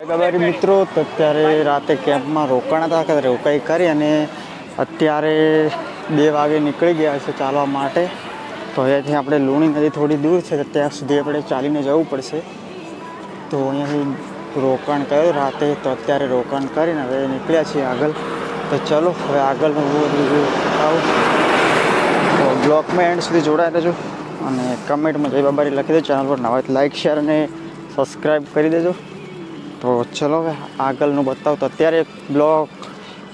ગબારી મિત્રો અત્યારે રાતે કેમ્પમાં રોકાણ હતા કે રોકાઈ કરી અને અત્યારે બે વાગે નીકળી ગયા છે ચાલવા માટે. તો અહીંયાથી આપણે લુણી નદી થોડી દૂર છે, તો ત્યાં સુધી આપણે ચાલીને જવું પડશે. તો અહીંયાથી રોકાણ કર્યું રાતે, તો અત્યારે રોકાણ કરીને હવે નીકળ્યા છીએ આગળ. તો ચલો, હવે આગળનું બધું બતાવું એન્ડ સુધી જોડાઈ રહેજો અને કમેન્ટમાં જય બાબારી લખી દેજો, ચેનલ પર નવા લાઈક, શેર અને સબસ્ક્રાઈબ કરી દેજો. તો ચલો હવે આગળનું બતાવું તો અત્યારે બ્લોગ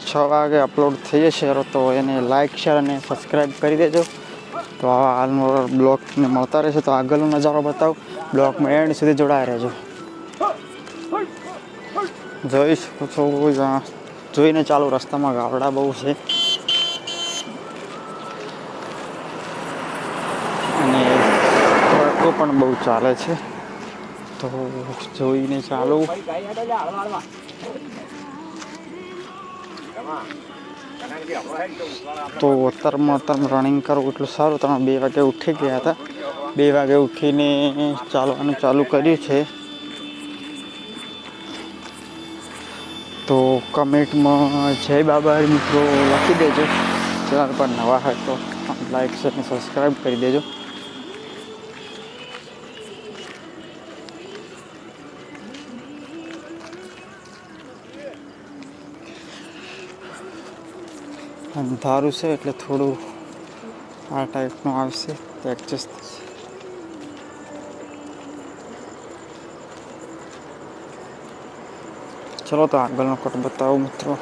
છ વાગે અપલોડ થઈ જશે. તો એને લાઇક શેર અને સબસ્ક્રાઈબ કરી દેજો. તો આવા હાલનો બ્લોગને મળતા રહેશે. તો આગળનો નજારો બતાવું. બ્લોગમાં એન્ડ સુધી જોડાયા રહેજો. જોઈ શકો છો જોઈને ચાલુ રસ્તામાં ગાવડા બહુ છે. અને ટ્રકો પણ બહુ ચાલે છે. તો જોઈને ચાલુ. તો અત્યારમાં અત્યારમાં રનિંગ કરવું એટલું સારું. તમે બે વાગે ઉઠી ગયા હતા. બે વાગે ઉઠીને ચાલવાનું ચાલુ કર્યું છે. તો કમેન્ટમાં જય બાબા મિત્રો લખી દેજો. ચેનલ પર નવા હોય તો લાઈક શેર અને સબસ્ક્રાઈબ કરી દેજો. અંધારું છે એટલે થોડું આ ટાઈપનું આવશે તો એડજસ્ટ ચલો તો આગળનો કટ બતાવો મિત્રો.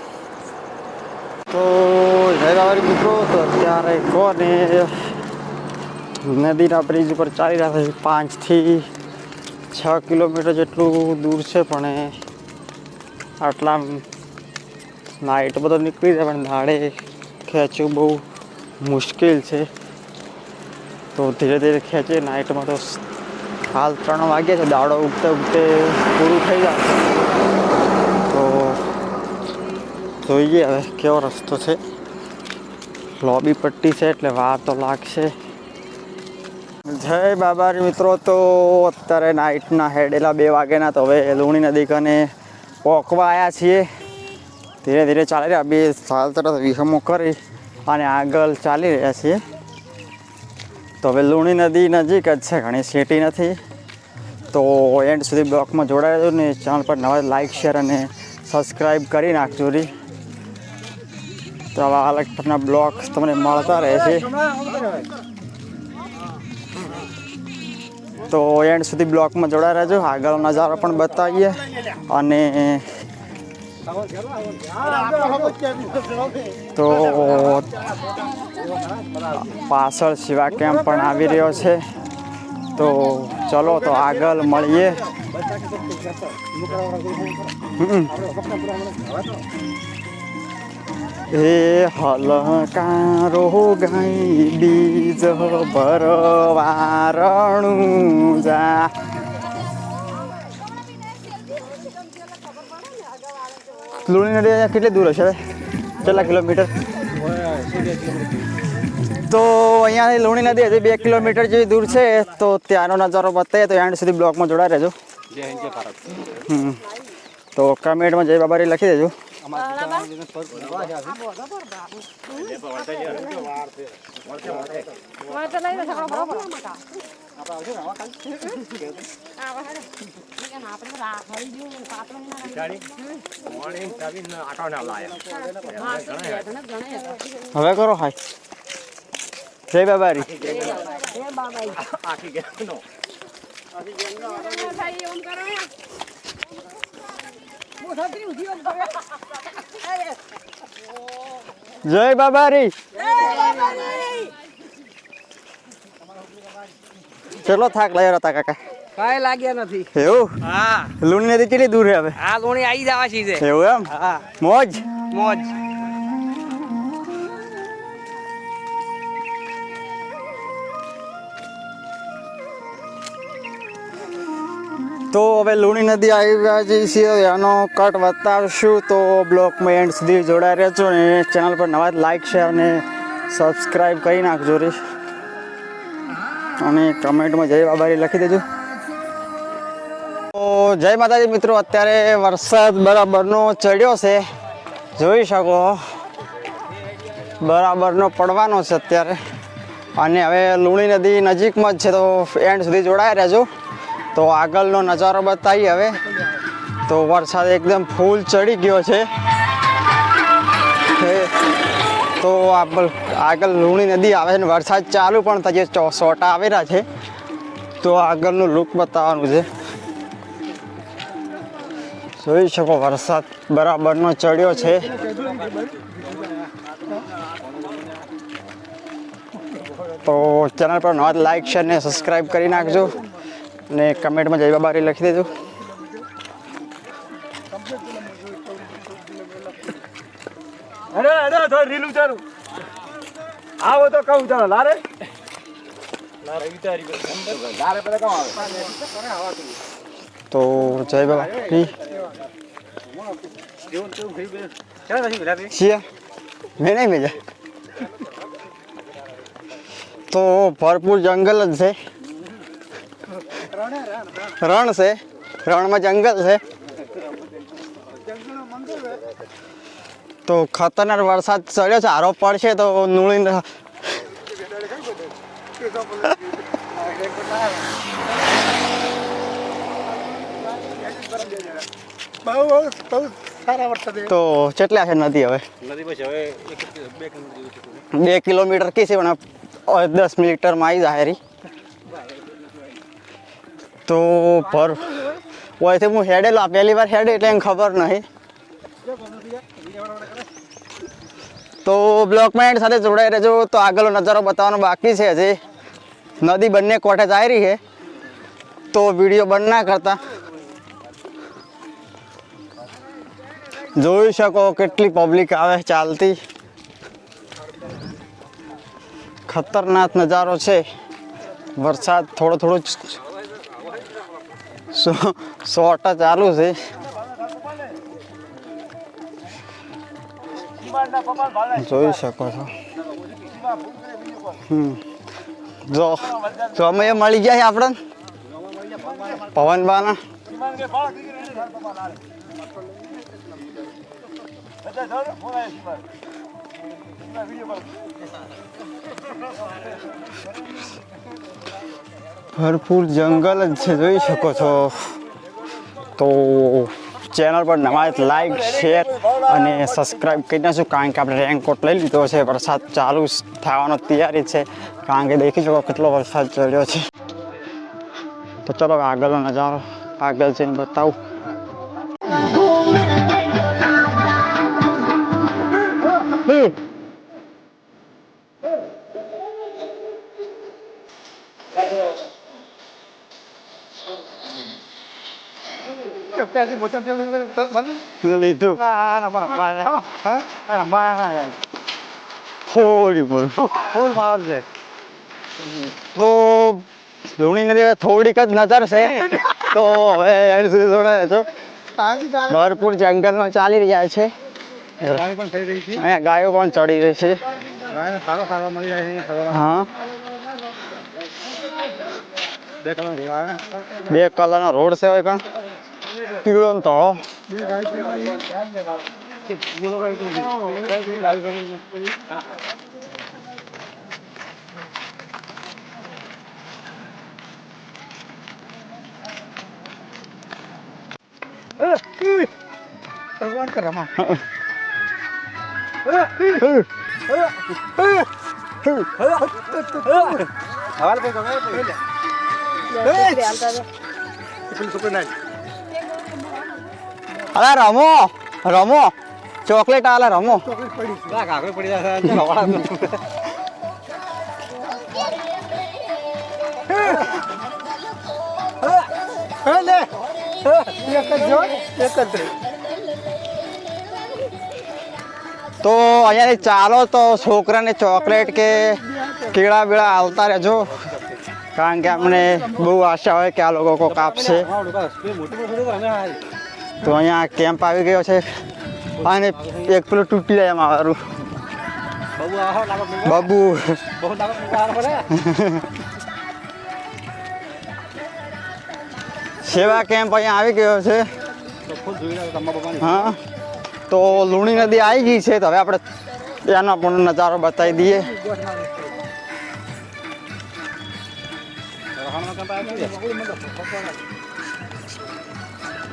તો જય બાબારી મિત્રો, તો અત્યારે કહો ને નદીના બ્રિજ ઉપર ચાલી રહ્યા છે પાંચથી છ કિલોમીટર જેટલું દૂર છે, પણ આટલા નાઇટ બધો નીકળી જાય, પણ દાડે ખેંચવું બહુ મુશ્કેલ છે. તો ધીરે ધીરે ખેંચે, નાઇટમાં તો હાલ ત્રણ વાગ્યા છે, દાડો ઉગતે ઉગતે પૂરું થઈ જશે તો જોઈએ હવે કેવો રસ્તો છે. લોબી પટ્ટી છે એટલે વાર તો લાગશે. જય બાબારી મિત્રો, તો અત્યારે નાઇટના હેડેલા બે વાગ્યાના, તો હવે લુણી નદી કને પોકવા આવ્યા છીએ. ધીરે ધીરે ચાલી રહ્યા. બે સાલ તરફ વિહમો કરી અને આગળ ચાલી રહ્યા છીએ. તો હવે લુણી નદી નજીક જ છે, ઘણી સિટી નથી. તો એન્ડ સુધી બ્લોકમાં જોડાયેલો ને ચેનલ પર નવા લાઈક શેર અને સબસ્ક્રાઈબ કરી નાખજો રી. તો આવા અલગ પ્રકારના બ્લોગ્સ તમને મળતા રહે છે. તો એન્ડ સુધી બ્લોકમાં જોડાઈ રહેજો. આગળનો નજારો પણ બતાવીએ અને તો, પાછળ શિવા કેમ્પ પણ આવી રહ્યો છે. તો, ચલો, તો આગળ મળીએ. હે હલકારો ગાઈ બીજ ભરવારણું જા. લુણી નદી અહીંયા કેટલી દૂર હશે હવે કેટલા કિલોમીટર તો અહીંયાથી લુણી નદી હજી બે કિલોમીટર જેવી દૂર છે તો ત્યાંનો નજારો બતાવીએ તો એન્ડ સુધી બ્લોકમાં જોડાઈ રહેજો હમ તો કમેન્ટમાં જય બાબારી લખી દેજો હવે કરો હાય. જય બાબારી. જય બાબારી. ચલો થાક લઈ હતા કાકા કાંઈ લાગ્યા નથી. એવું? હા. લુણી નદી કેટલી દૂર છે હવે? આ લુણી આવી જવા છે એવું એમ? હા. મોજ? મોજ. તો હવે લુણી નદી આવી ગયા છે છીએ એનો કટ બતાવશું તો બ્લોકમાં એન્ડ સુધી જોડાઈ રહેજો ને ચેનલ પર નવા લાઈક શેર અને સબસ્ક્રાઈબ કરી નાખજો રે. અને કમેન્ટમાં જય બાબારી લખી દેજો. જય માતાજી મિત્રો, અત્યારે વરસાદ બરાબરનો ચડ્યો છે. જોઈ શકો બરાબરનો પડવાનો છે અત્યારે. અને હવે લુણી નદી નજીકમાં જ છે, તો એન્ડ સુધી જોડાયા રહેજો. તો આગળનો નજારો બતાવી હવે. તો વરસાદ એકદમ ફૂલ ચડી ગયો છે. તો આગળ લુણી નદી આવે છે ને, વરસાદ ચાલુ પણ છે સોટા આવેલા છે. તો આગળનું લુક બતાવવાનું છે. જોઈ શકો વરસાદ બરાબરનો ચડ્યો છે. તો ચેનલ પર નોંધ લાઈક શેર ને સબસ્ક્રાઈબ કરી નાખજો અને કમેન્ટમાં જય બાબારી લખી દેજો. અરે અરે તો રીલ ઉતારું. આવો તો કહું ચાલો લારે? લારે વિચારી લારે પેલા કહું આવે. તો જય બાબા છીએ મેં નહીં મેજા તો ભરપૂર જંગલ જ છે. રણ છે. રણમાં જંગલ છે. તો ખતરનાક વરસાદ ચડ્યો છે. આરો પડશે તો નુળી બહુ બહુ બહુ સારા વરસાદ તો કેટલા છે નદી હવે? નદી પછી હવે બે કિલોમીટર કી છે પણ દસ મિનિટરમાં આવી જાય રી તો ભર ઓયથી હું હેડેલો આ પહેલી વાર હેડે એટલે ખબર નહીં. તો બ્લોકમાં એન્ડ સાથે જોડાઈ રહેજો તો આગળનો નજારો બતાવવાનો બાકી છે હજી. નદી બંને કોઠે જાય રહી છે. તો વીડિયો બંધ ના કરતા. જોઈ શકો કેટલી પબ્લિક આવે ચાલતી. ખતરનાક નજારો છે. વરસાદ થોડો થોડો સોટા ચાલુ છે. જોઈ શકો છો. જો સમય મળી છે આપણને? પવનબાના ભરપૂર જંગલ જ છે, જોઈ શકો છો. તો ચેનલ પર નવા લાઈક શેર અને સબસ્ક્રાઈબ કરી નાખશું કારણ કે આપણે રેનકોટ લઈ લીધો છે. વરસાદ ચાલુ થવાનો તૈયારી છે, કારણ કે દેખી શકો કેટલો વરસાદ ચડ્યો છે. તો ચલો આગળનો નજારો આગળ જઈને બતાવું. લીધું હોળી બોલ તો લુણી નદી થોડીક જ નજર છે તો હવે એની સુધી જોડાય છો ભરપૂર જંગલમાં ચાલી રહ્યા છે પણ થઈ રહી છે અહીંયા ગાયો પણ ચડી રહી છે સારો સારો મળી જાય છે ખબર હા બે કલરનો રોડ છે પણ પીળો ને ધોળો ભગવાન કરામાં હવાલ ભાઈ ગમે પેલું છોકરું ના અલા, રમો રમો. ચોકલેટ આલે, રમો. તો અહીંયા ચાલો તો છોકરાને ચોકલેટ કે કેળા બેળા આવતા રહેજો. કારણ કે અમને બહુ આશા હોય કે આ લોકો કોક આપશે. તો અહીંયા કેમ્પ આવી ગયો છે. અને એક પેલું તૂટી જાય મારું બબુ. સેવા કેમ્પ અહીંયા આવી ગયો છે. હા. તો લુણી નદી આવી ગઈ છે, તો હવે આપણે ત્યાંનો પણ નજારો બતાવી દઈએ.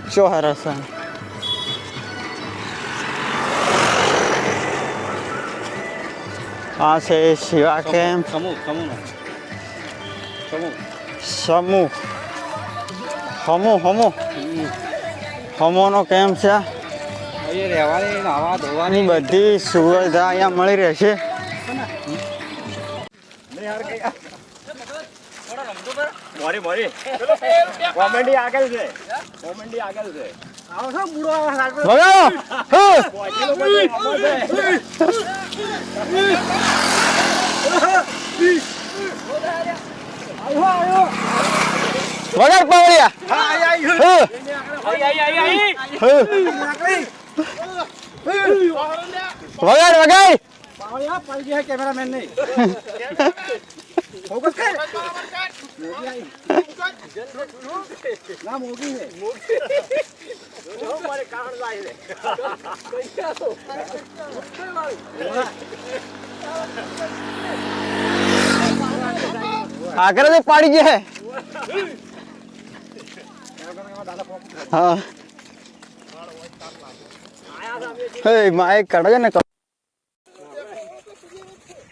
શું સરસ છે આ છે શિવા કેમ્પ સમૂહ સમૂહ સમૂહ સમૂહ હમો હમો હમોનો કેમ્પ છે રહેવાની બધી સુવિધા અહીંયા મળી રહેશે મોરી મોરી કોમેડી આગળ છે કોમેડી આગળ છે. વગાડો હા. વગાડ પાવડિયા. હા. હા. વગાડ વગાડ. કેમેરામેન નહીં. ના મોગી છે આગળ તો પાડી હા. હે માઈક કાઢો ને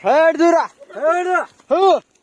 હેડ દુરા હેડ હું.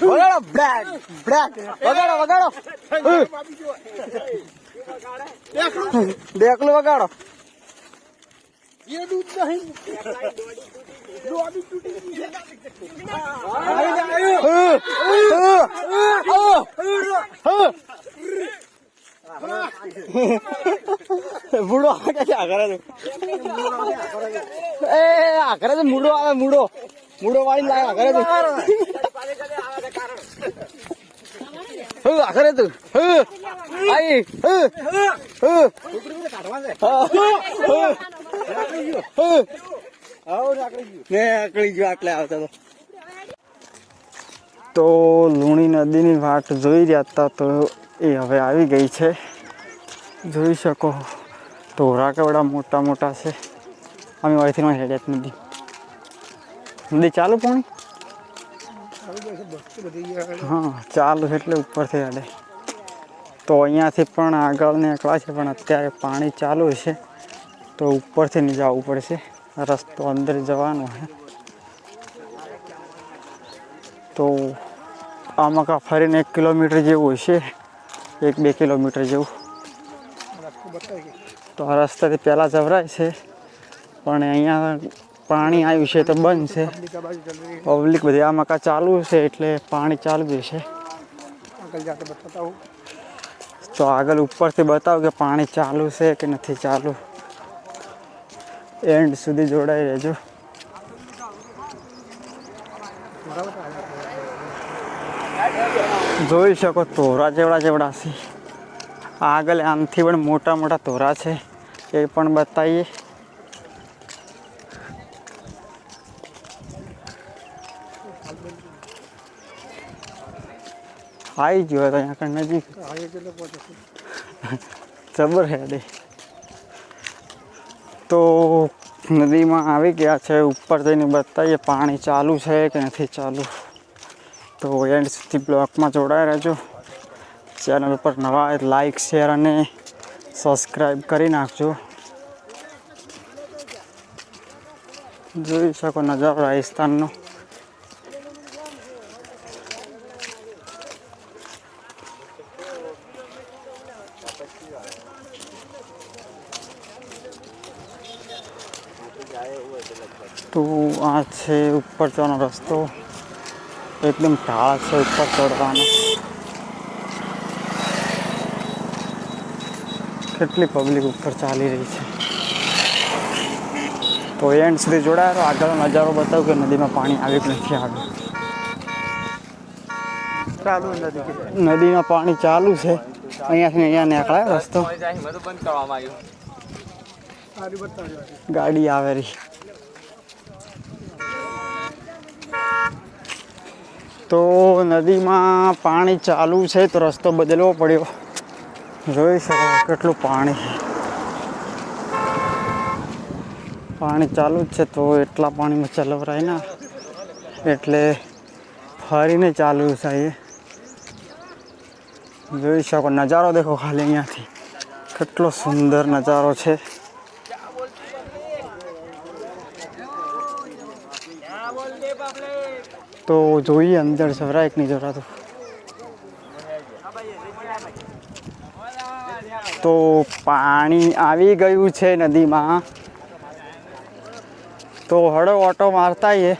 વગાડો બ્લેક બ્લેક વગાડો વગાડો. દેખલું વગાડો. મૂડો આવે કે આગળ એ તો મૂડો આવે, મૂડો. મૂડો વાળી લાયા ઘરે તો. હું તું. આઈ હું હું. ને આકળી ગયો આટલે આવતા તો. તો લુણી નદીની વાટ જોઈ રહ્યા હતા તો એ હવે આવી ગઈ છે. જોઈ શકો ઢોરા કેવડા મોટા મોટા છે. અમે વાયથી હેડ્યા જ નથી. નદી ચાલુ પાણી? હા, ચાલુ એટલે ઉપરથી અડે તો અહીંયાથી પણ આગળ નીકળા છે, પણ અત્યારે પાણી ચાલુ છે. તો ઉપરથી નહીં જવું પડશે. રસ્તો અંદર જવાનો છે. તો આમાં કા ફરીને એક કિલોમીટર જેવું હશે. એક, બે કિલોમીટર જેવું. તો આ રસ્તાથી પહેલાં જવરાય છે. પણ અહીંયા પાણી આવ્યું છે તો બંધ છે. પબ્લિક બધી આ મકા ચાલુ છે એટલે પાણી ચાલુ જ છે. તો આગળ ઉપરથી બતાવો કે પાણી ચાલુ છે કે નથી ચાલુ. એન્ડ સુધી જોડાઈ રહેજો. જોઈ શકો તોરા જેવડા જેવડા છે. આગળ આમથી પણ મોટા મોટા તોરા છે. એ પણ બતાવીએ. આવી ગયો તો અહીંયા આગળ નજીક. જબર હેડે તો નદીમાં આવી ગયા છે, ઉપર જઈને બતાવીએ, પાણી ચાલુ છે કે નથી ચાલુ. તો એન્ડ સુધી બ્લોકમાં જોડાઈ રહેજો. ચેનલ ઉપર નવા લાઈક શેર અને સબસ્ક્રાઈબ કરી નાખજો. જોઈ શકો નજારો રાજસ્થાનનો. તો આ છે ઉપર જવાનો રસ્તો. એકદમ ઢાળ છે ઉપર ચડવાનો. કેટલી પબ્લિક ઉપર ચાલી રહી છે. તો એન્ડ સુધી જોડાયેલો આગળનો નજારો બતાવું કે નદીમાં પાણી આવી કે નથી આવ્યું. નદીમાં પાણી ચાલુ છે. અહીંયાથી અહીંયા નીકળાય રસ્તો. બંધ કરવામાં આવ્યું. ગાડી આવે રહી તો નદીમાં પાણી ચાલુ છે તો રસ્તો બદલવો પડ્યો. જોઈ શકો કેટલું પાણી પાણી ચાલુ જ છે તો એટલા પાણીમાં ચલવરાય ના. એટલે ફરીને ચાલુ છે એ જોઈ શકો નજારો દેખો ખાલી અહીંયાથી. કેટલો સુંદર નજારો છે. તો જોઈએ, અંદર સવરાય નહીં જવરાતું તો પાણી આવી ગયું છે નદીમાં. તો હળો ઓટો મારતા એ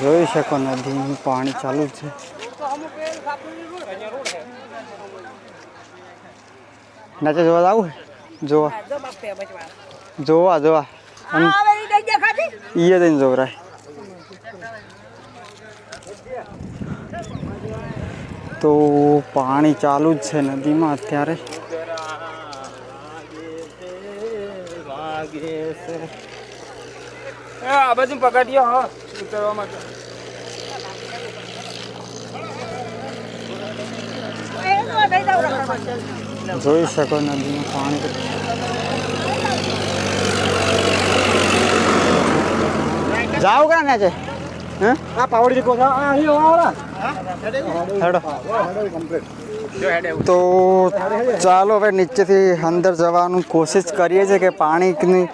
જોઈ શકો નદીનું પાણી ચાલુ છે. નાચે જોવા આવું જોવા. જોવા જોવા. ઈએ જઈને જોવરાય. તો પાણી ચાલુ જ છે નદીમાં અત્યારે. આ બધું પકડ્યો હા ઉતરવા માટે. જોઈ શકો નદીનું પાણી. જાઓ ક્યાં ને છે? હા? પાવડી જીકો હેડો. તો ચાલો હવે નીચેથી અંદર જવાનું કોશિશ કરીએ છીએ કે પાણીની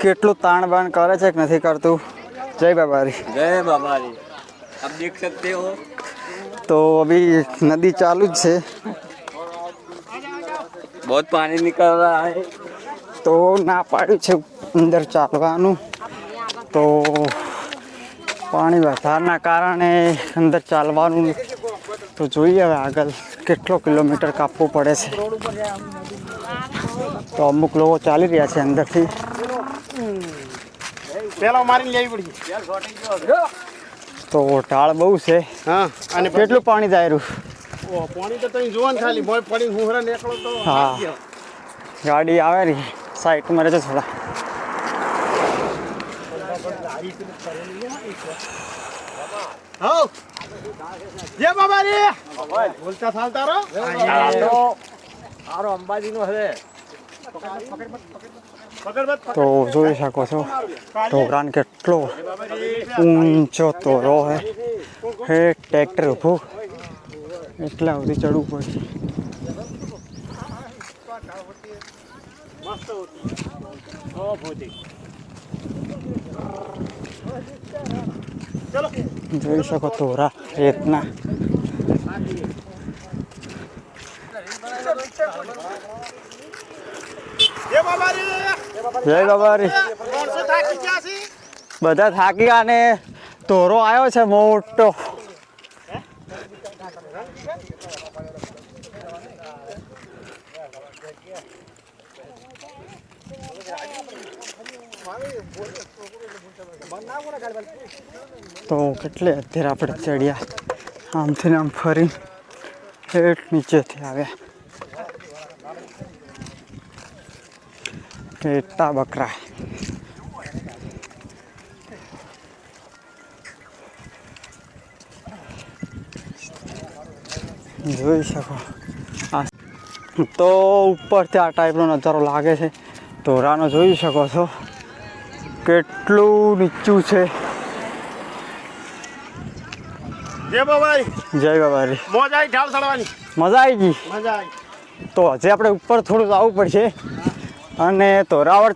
કેટલું તાણ બાણ કરે છે કે નથી કરતું. જય બાબારી. જય બાબારી. તો અભી નદી ચાલુ જ છે. બહુ પાણી નીકળ રહા હે તો ના પાડ્યું છે અંદર ચાલવાનું. તો પાણી વધારના કારણે અંદર ચાલવાનું તો જોઈએ હવે આગળ કેટલો કિલોમીટર કાપવું પડે છે. તો અમુક લોકો ચાલી રહ્યા છે અંદરથી. તો ટાળ બહુ છે. હા અને કેટલું પાણી દાયરું પાણી તો તઈ જોવાન ખાલી ભોય પડીને હુંહરા નીકળો તો હા. ગાડી આવે રહી સાઈડમાં રહેજો થોડા. હો જય બાબારી બોલતા ચાલતા રહો. આરો અંબાજી નો હે. તો જોઈ શકો છો ઢોકરાન કેટલો ઊંચો તોરો હે. હે ટ્રેક્ટર ઊભું એટલા સુધી ચડવું પડશે. જોઈ શકો તોરા રેતના. જય બાબારી. બધા થાકી અને તોરો આવ્યો છે મોટો. તો કેટલે અત્યારે આપણે ચડ્યા. આમથી આમ ફરી હેઠ નીચેથી આવ્યા એટલા બકરા. જોઈ શકો. તો ઉપરથી આ ટાઈપનો નજારો લાગે છે. ધોરાનો જોઈ શકો છો. કેટલું નીચું છે. જય બાબારી જય બાબારી મોજ આવી ઢાળ ચડવાની મજા આવી ગઈ? મજા આવી. તો હજી આપણે ઉપર થોડું આવવું પડશે. અને તો ધોરાવર